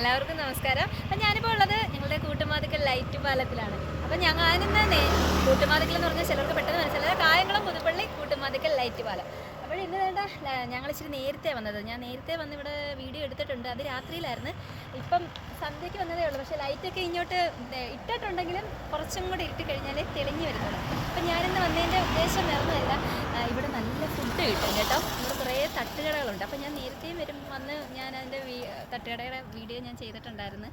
എല്ലാവർക്കും നമസ്കാരം. അപ്പം ഞാനിപ്പോൾ ഉള്ളത് ഞങ്ങളുടെ കൂട്ടുമാതിക്കൽ ലൈറ്റ് പാലത്തിലാണ്. അപ്പം ഞങ്ങൾ ആനന്ദനെ കൂട്ടുമാതിക്കൽ എന്ന് പറഞ്ഞാൽ ചിലർക്ക് പെട്ടെന്ന് മനസ്സിലായത് കായംകുളം പുതുപ്പള്ളി കൂട്ടുമാതിക്കൽ ലൈറ്റ് പാലം. അപ്പോൾ ഇന്ന് വേണ്ട ഞങ്ങൾ ഇച്ചിരി നേരത്തെ വന്നത്. ഞാൻ നേരത്തെ വന്ന് ഇവിടെ വീഡിയോ എടുത്തിട്ടുണ്ട്. അത് രാത്രിയിലായിരുന്നു. ഇപ്പം സന്ധ്യയ്ക്ക് വന്നതേ ഉള്ളൂ. പക്ഷേ ലൈറ്റൊക്കെ ഇങ്ങോട്ട് ഇട്ടിട്ടുണ്ടെങ്കിലും കുറച്ചും കൂടി ഇട്ട് കഴിഞ്ഞാൽ തെളിഞ്ഞു വരുന്നുള്ളൂ. അപ്പം ഞാനിന്ന് വന്നതിന്റെ ഉദ്ദേശം വേറൊന്നുമല്ല. ഇവിടെ നല്ല ഫുഡ് കിട്ടും കേട്ടോ. തട്ടുകടകളുണ്ട്. അപ്പം ഞാൻ നേരത്തെയും വരും വന്ന് ഞാൻ അതിന്റെ തട്ടുകടയുടെ വീഡിയോ ഞാൻ ചെയ്തിട്ടുണ്ടായിരുന്നു.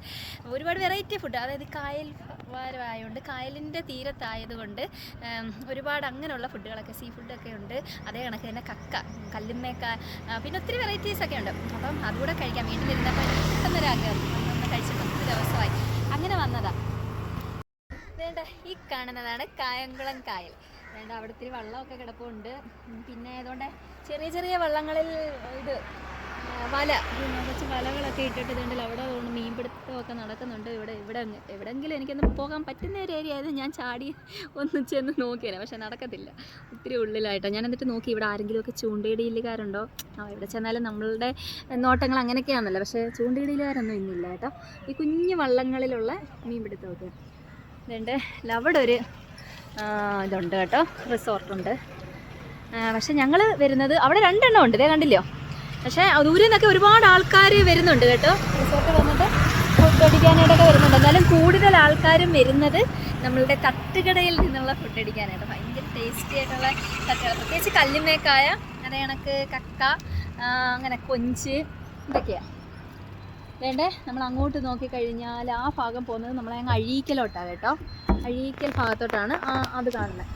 ഒരുപാട് വെറൈറ്റി ഫുഡ് അതായത് കായൽ വാരമായതുകൊണ്ട് കായലിന്റെ തീരത്തായതുകൊണ്ട് ഒരുപാട് അങ്ങനെയുള്ള ഫുഡുകളൊക്കെ സീ ഫുഡൊക്കെ ഉണ്ട്. അതേ കണക്ക് തന്നെ കക്ക കല്ലുമ്മേക്ക പിന്നെ ഒത്തിരി വെറൈറ്റീസ് ഒക്കെ ഉണ്ട്. അപ്പം അതുകൂടെ കഴിക്കാം. വീട്ടിലിരുന്നപ്പോൾ പെട്ടെന്നൊരാഗ്രഹം ഒന്ന് കഴിച്ചിട്ട് ഒത്തിരി ദിവസമായി. അങ്ങനെ വന്നതാണ് വേണ്ട ഈ കാണുന്നതാണ് കായംകുളം കായൽ. വേണ്ട അവിടെ ഇത്തിരി വെള്ളമൊക്കെ കിടപ്പുണ്ട്. പിന്നെ അതുകൊണ്ട് ചെറിയ ചെറിയ വള്ളങ്ങളിൽ ഇത് വല കുറച്ച് വലകളൊക്കെ ഇട്ടിട്ട് ഇതുണ്ടല്ലോ അവിടെ കൊണ്ട് മീൻപിടുത്തമൊക്കെ നടക്കുന്നുണ്ട്. ഇവിടെ ഇവിടെ എവിടെയെങ്കിലും എനിക്കൊന്ന് പോകാൻ പറ്റുന്ന ഒരു ഏരിയ ആയത് ഞാൻ ചാടി ഒന്ന് ചെന്ന് നോക്കിയാലും പക്ഷെ നടക്കത്തില്ല. ഒത്തിരി ഉള്ളിലായിട്ടോ. ഞാൻ എന്നിട്ട് നോക്കി ഇവിടെ ആരെങ്കിലുമൊക്കെ ചൂണ്ടയിടയിലുകാരുണ്ടോ ആ ഇവിടെ ചെന്നാലും നമ്മളുടെ നോട്ടങ്ങൾ അങ്ങനെയൊക്കെയാണല്ലോ. പക്ഷേ ചൂണ്ടയിടയിലുകാരൊന്നും ഇന്നില്ല കേട്ടോ. ഈ കുഞ്ഞു വള്ളങ്ങളിലുള്ള മീൻപിടുത്തമൊക്കെ. ഇതുണ്ട് അവിടെ ഒരു ഇതുണ്ട് കേട്ടോ. റിസോർട്ടുണ്ട്. പക്ഷെ ഞങ്ങൾ വരുന്നത് അവിടെ രണ്ടെണ്ണം ഉണ്ട്. ഇതേ കണ്ടില്ലോ? പക്ഷേ ദൂരെ നിന്നൊക്കെ ഒരുപാട് ആൾക്കാർ വരുന്നുണ്ട് കേട്ടോ. റിസോർട്ട് വന്നിട്ട് ഫുഡ് അടിക്കാനായിട്ടൊക്കെ വരുന്നുണ്ട്. എന്നാലും കൂടുതൽ ആൾക്കാരും വരുന്നത് നമ്മളുടെ തട്ടുകടയിൽ നിന്നുള്ള ഫുഡ് അടിക്കാനായിട്ട്. ഭയങ്കര ടേസ്റ്റി ആയിട്ടുള്ള തട്ടുകട. പ്രത്യേകിച്ച് കല്ലുമേക്കായ അതേ കണക്ക് കക്ക അങ്ങനെ കൊഞ്ച് ഇതൊക്കെയാണ് വേണ്ടേ? നമ്മൾ അങ്ങോട്ട് നോക്കിക്കഴിഞ്ഞാൽ ആ ഭാഗം പോകുന്നത് നമ്മളെ അങ്ങ് അഴീക്കലോട്ടാണ് കേട്ടോ. അഴീക്കൽ ഭാഗത്തോട്ടാണ് ആ അത് കാണുന്നത്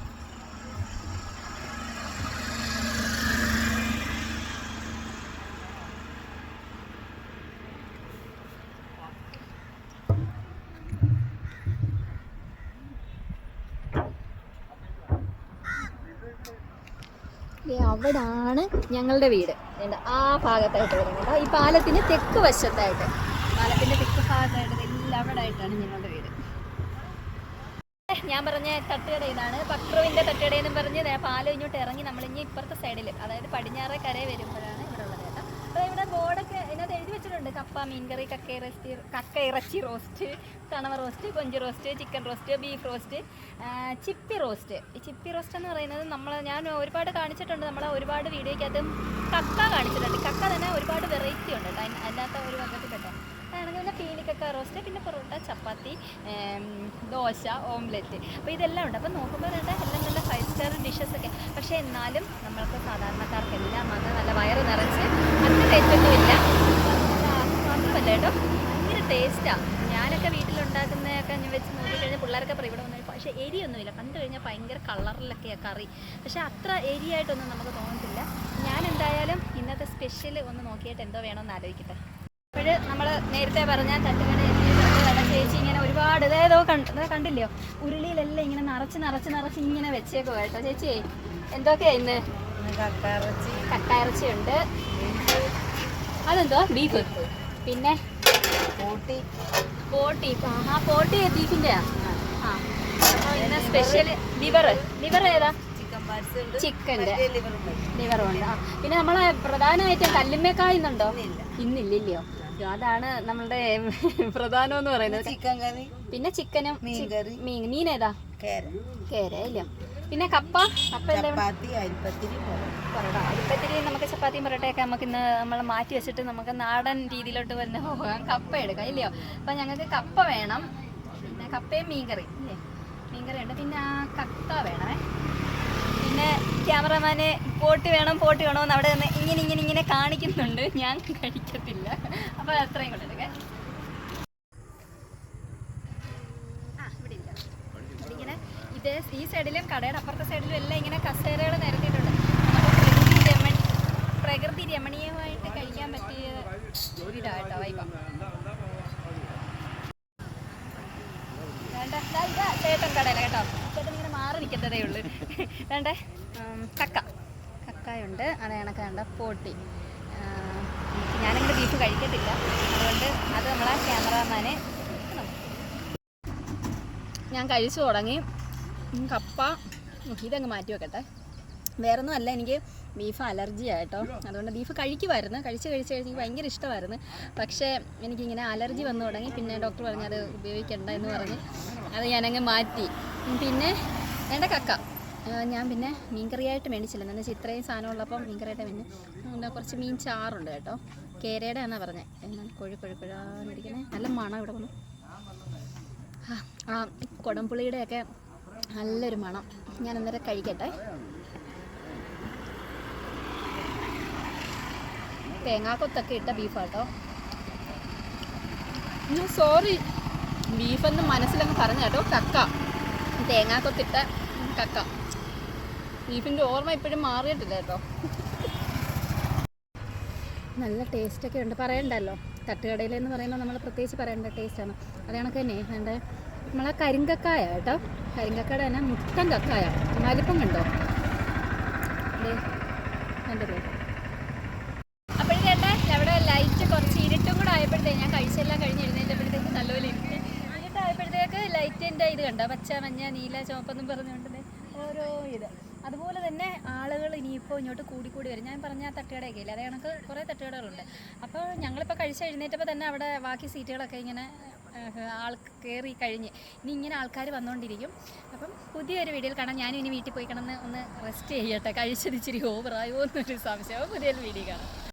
അവിടാണ് ഞങ്ങളുടെ വീട്. ദേ ആ ഭാഗത്തായിട്ട് വരുന്നത് കേട്ടോ. ഈ പാലത്തിന്റെ തെക്ക് വശത്തായിട്ട്. പാലത്തിന്റെ തെക്ക് ഭാഗത്തായിട്ട് നിങ്ങളുടെ അവിടെ ആയിട്ടാണ് ഞങ്ങളുടെ വീട്. ഞാൻ പറഞ്ഞ തട്ടുകട ഇതാണ്. പക്രുവിന്റെ തട്ടുകട എന്ന് പറഞ്ഞ് പാലം ഇങ്ങോട്ട് ഇറങ്ങി നമ്മളിഞ്ഞ് ഇപ്പുറത്തെ സൈഡിൽ അതായത് പടിഞ്ഞാറേ കരയെ വരുമ്പോഴാണ് ഇവിടെ ബോർഡൊക്കെ ഇതിനകത്ത് എഴുതി വെച്ചിട്ടുണ്ട്. കപ്പ മീൻകറി കക്ക ഇറച്ചി കക്ക ഇറച്ചി റോസ്റ്റ് കണവ റോസ്റ്റ് കൊഞ്ച് roast chicken roast beef roast ചിപ്പി റോസ്റ്റ് ഈ ചിപ്പി റോസ്റ്റ് എന്ന് പറയുന്നത് നമ്മൾ ഞാൻ ഒരുപാട് കാണിച്ചിട്ടുണ്ട്. നമ്മളെ ഒരുപാട് വീഡിയോയ്ക്കകത്തും കക്ക കാണിച്ചിട്ടുണ്ട്. കക്ക തന്നെ ഒരുപാട് വെറൈറ്റി ഉണ്ട്. അതിനകത്ത് ഒരു വകത്തിൽപ്പെട്ട അതാണെങ്കിൽ പിന്നെ പീനിക്കൊക്കെ റോസ്റ്റ് പിന്നെ പൊറോട്ട ചപ്പാത്തി ദോശ ഓംലെറ്റ്. അപ്പോൾ ഇതെല്ലാം ഉണ്ട്. അപ്പോൾ നോക്കുമ്പോൾ വേണ്ട എല്ലാം നല്ല ഫൈവ് സ്റ്റാർ ഡിഷസ് ഒക്കെ. പക്ഷേ എന്നാലും നമ്മൾക്ക് സാധാരണക്കാർക്ക് എല്ലാം വന്ന് നല്ല വയറ് നിറച്ച് അത്ര ടേസ്റ്റൊന്നുമില്ല മാത്രമല്ല കേട്ടോ ഭയങ്കര ടേസ്റ്റാണ് ഞാനൊക്കെ വീട്ടിലുണ്ടാക്കുന്നതൊക്കെ ഞാൻ വെച്ച് നോക്കിക്കഴിഞ്ഞാൽ പിള്ളേരൊക്കെ പറയും ഇവിടെ വന്നു പക്ഷേ എരിയൊന്നുമില്ല. കണ്ടു കഴിഞ്ഞാൽ ഭയങ്കര കളറിലൊക്കെയാണ് കറി. പക്ഷേ അത്ര എരിയായിട്ടൊന്നും നമുക്ക് തോന്നത്തില്ല. ഞാൻ എന്തായാലും ഇന്നത്തെ സ്പെഷ്യൽ ഒന്ന് നോക്കിയിട്ട് എന്തോ വേണമെന്ന് ആലോചിക്കട്ടെ. അപ്പോൾ നമ്മൾ നേരത്തെ പറഞ്ഞ തട്ടുകട തട്ടുകട ചേച്ചി ഇങ്ങനെ ഒരുപാട് ഇതേതോ കണ്ട് കണ്ടില്ലയോ? ഉരുളിയിലെല്ലാം ഇങ്ങനെ നിറച്ച് നിറച്ച് നിറച്ച് ഇങ്ങനെ വെച്ചേക്കോ കേട്ടോ ചേച്ചി. എന്തൊക്കെയാ ഇന്ന്? കക്കായിറച്ചി ഉണ്ട് അതെന്തോ? ബീഫ്. പിന്നെ? പോട്ടി. പോട്ടി. ആ പോട്ടി ബീഫിന്റെ ആ. പിന്നെ സ്പെഷ്യൽ ലിവർ ലിവർ ഏതാ? ചിക്കന്റെ ലിവർ ലിവറും ഉണ്ട്. ആ. പിന്നെ നമ്മളെ പ്രധാനമായിട്ടും കല്ലുമ്മേക്കായുന്നുണ്ടോ ഇന്നുണ്ടോ? ഇന്നില്ലല്ലോ അതാണ് നമ്മളുടെ പ്രധാനം എന്ന് പറയുന്നത് ചിക്കൻ കറി. പിന്നെ ചിക്കനും മീൻ കറി. മീൻ മീൻ ഏതാ? കേര ഇല്ല പിന്നെ കപ്പ? കപ്പ അരിപ്പത്തിരി നമുക്ക് ചപ്പാത്തിയും പൊറോട്ടയൊക്കെ നമുക്ക് ഇന്ന് നമ്മൾ മാറ്റി വെച്ചിട്ട് നമുക്ക് നാടൻ രീതിയിലോട്ട് വരുന്ന പോകാം. കപ്പ എടുക്കാം ഇല്ലയോ? അപ്പം ഞങ്ങൾക്ക് കപ്പ വേണം. പിന്നെ കപ്പയും മീൻകറി ഇല്ലേ? മീൻകറി ഉണ്ട് പിന്നെ കക്ക വേണമേ. പിന്നെ ക്യാമറമാന് പോട്ട് വേണം പോട്ട് വേണമെന്ന് അവിടെ നിന്ന് ഇങ്ങനെ ഇങ്ങനെ ഇങ്ങനെ കാണിക്കുന്നുണ്ട്. ഞാൻ കഴിക്കത്തില്ല. അപ്പോൾ അത്രയും കൊണ്ടെടുക്കേ ആ ഇവിടെ ഇല്ല ഇങ്ങനെ ഇതേ ഈ സൈഡിലും കടയുടെ അപ്പുറത്തെ സൈഡിലും എല്ലാം ഇങ്ങനെ കസേരകൾ നിരത്തിയിട്ടുണ്ട്. പ്രകൃതി രമണി പ്രകൃതി രമണീയമായിട്ട് കഴിക്കാൻ പറ്റിയ ഇതാട്ടോ വൈബ വേണ്ട ദാ ഇതാ ചേട്ടൻ കടയില കേട്ടോ ചേട്ടൻ ഇങ്ങനെ മാറി നിൽക്കുന്നതേ ഉള്ളൂ വേണ്ടേ? കക്ക. കക്കായുണ്ട് അത് കണക്ക് വേണ്ട പോട്ടി ഞാനിങ്ങനെ ബീഫ് കഴിക്കത്തില്ല. അതുകൊണ്ട് അത് നമ്മളെ ക്യാമറാമാനെ ഞാൻ കഴിച്ചു തുടങ്ങി. കപ്പ. ഇതങ്ങ് മാറ്റി വെക്കട്ടെ. വേറൊന്നും അല്ല എനിക്ക് ബീഫ് അലർജി ആയിട്ടോ അതുകൊണ്ട് ബീഫ് കഴിക്കുമായിരുന്നു. കഴിച്ച് കഴിച്ച് കഴിച്ച് ഭയങ്കര ഇഷ്ടമായിരുന്നു. പക്ഷേ എനിക്കിങ്ങനെ അലർജി വന്നു തുടങ്ങി. പിന്നെ ഡോക്ടർ പറഞ്ഞു അത് ഉപയോഗിക്കണ്ട എന്ന് പറഞ്ഞ് അത് ഞാനങ്ങ് മാറ്റി. പിന്നെ വേണ്ട കക്ക. ഞാൻ പിന്നെ മീൻകറിയായിട്ട് മേടിച്ചില്ല. എന്താണെന്ന് വെച്ചാൽ ഇത്രയും സാധനം ഉള്ളപ്പം മീൻകറിയായിട്ട് പിന്നെ എന്താ കുറച്ച് മീൻ ചാറുണ്ട് കേട്ടോ. കേരയുടെ എന്നാണ് പറഞ്ഞത് എന്നാൽ കൊഴി കൊഴി കൊഴാന്നിരിക്കണേ നല്ല മണം ഇവിടെ വന്നു. ആ, കുടംപുളിയുടെയൊക്കെ നല്ലൊരു മണം. ഞാൻ അന്നേരം കഴിക്കട്ടെ. തേങ്ങാക്കൊത്തൊക്കെ ഇട്ട ബീഫാട്ടോ. സോറി ബീഫെന്ന് മനസ്സിലങ്ങ് പറഞ്ഞു കേട്ടോ. കക്ക. തേങ്ങാക്കൊത്തിട്ട കക്ക. ബീഫിന്റെ ഓർമ്മ ഇപ്പോഴും മാറിയിട്ടില്ല കേട്ടോ. നല്ല ടേസ്റ്റൊക്കെ ഉണ്ട്. പറയണ്ടല്ലോ. തട്ടുകടയിലെന്ന് പറയുമ്പോൾ നമ്മൾ പ്രത്യേകിച്ച് പറയേണ്ട ടേസ്റ്റാണ് അത് കണക്ക് തന്നെ. എന്റെ നമ്മളെ കരിങ്കക്കായ കേട്ടോ. കരിങ്കക്കട തന്നെ മുട്ടൻ കക്കായ. വലിപ്പം കണ്ടോ? കണ്ടില്ലേ അപ്പോഴത്തേട്ടെ അവിടെ ലൈറ്റ് കുറച്ച് ഇരുട്ടും കൂടെ ആയപ്പോഴത്തേക്ക് ഞാൻ കഴിച്ചെല്ലാം കഴിഞ്ഞ് എഴുന്നേറ്റപ്പോഴത്തേക്ക് നല്ലപോലെ ഇരുട്ട്. ഇരുട്ടായപ്പോഴത്തേക്ക് ലൈറ്റിന്റെ ഇത് കണ്ടോ? പച്ച മഞ്ഞ നീല ചുവപ്പെന്നും പറഞ്ഞുകൊണ്ടേ ഓരോ ഇത്. അതുപോലെ തന്നെ ആളുകൾ ഇനിയിപ്പോൾ ഇങ്ങോട്ട് കൂടി കൂടി വരും. ഞാൻ പറഞ്ഞ ആ തട്ടുകടയൊക്കെ ഇല്ല? അതേ കണക്ക് കുറേ തട്ടുകടകളുണ്ട്. അപ്പോൾ ഞങ്ങളിപ്പോൾ കഴിച്ച് എഴുന്നേറ്റപ്പോൾ തന്നെ അവിടെ ബാക്കി സീറ്റുകളൊക്കെ ഇങ്ങനെ ആൾ കയറി കഴിഞ്ഞ് ഇനി ഇങ്ങനെ ആൾക്കാർ വന്നുകൊണ്ടിരിക്കും അപ്പം പുതിയൊരു വീഡിയോയിൽ കാണാം. ഞാനും ഇനി വീട്ടിൽ പോയി കിടന്ന് ഒന്ന് റെസ്റ്റ് ചെയ്യട്ടെ. കഴിച്ചത് ഇച്ചിരി ഓവറായോ എന്നൊരു സംശയം. പുതിയൊരു വീഡിയോ കാണാം.